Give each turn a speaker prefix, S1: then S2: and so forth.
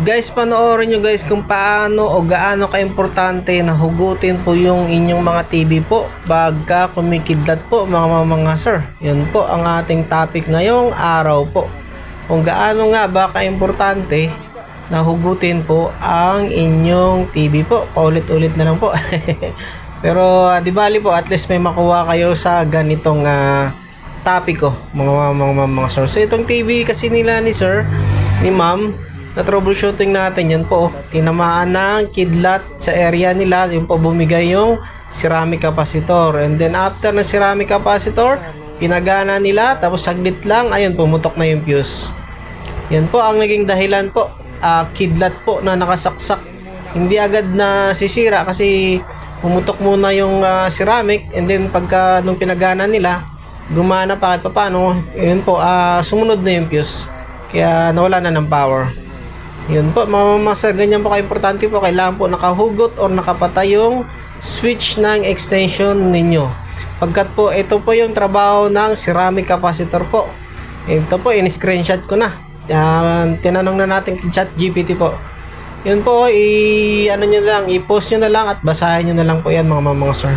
S1: Guys, panoorin nyo guys kung paano o gaano ka-importante na hugutin po yung inyong mga TV po bagka kumikidlat po mga mga, sir. Yun po ang ating topic ngayong araw po. Kung gaano nga ba ka-importante na hugutin po ang inyong TV po. Paulit-ulit na lang po. Pero ah, di bali po at least may makuha kayo sa ganitong ah, topic ko mga mga mga, mga sir. So itong TV kasi nila ni sir ni ma'am na troubleshooting natin yan po. Tinamaan ng kidlat sa area nila. Yung po bumigay yung ceramic capacitor. And then after ng ceramic capacitor, pinagana nila. Tapos saglit lang, ayun, pumutok na yung fuse. Yan po ang naging dahilan po. ah, kidlat po na nakasaksak. Hindi agad na sisira kasi pumutok muna yung ah, ceramic. And then pagka nung pinagana nila, gumana pa kahit paano. Yun po, ah, sumunod na yung fuse. Kaya nawala na ng power. Yun po, mga master, ganyan po ka-importante po. Kailangan po nakahugot or nakapatay yung switch ng extension ninyo. Pagkat po, ito po yung trabaho ng ceramic capacitor po. Ito po, in-screenshot ko na. Ah, tinanong na natin kay chat GPT po. Yun po, i ano nyo lang, i-post nyo na lang at basahin nyo na lang po yan mga mga, mga sir.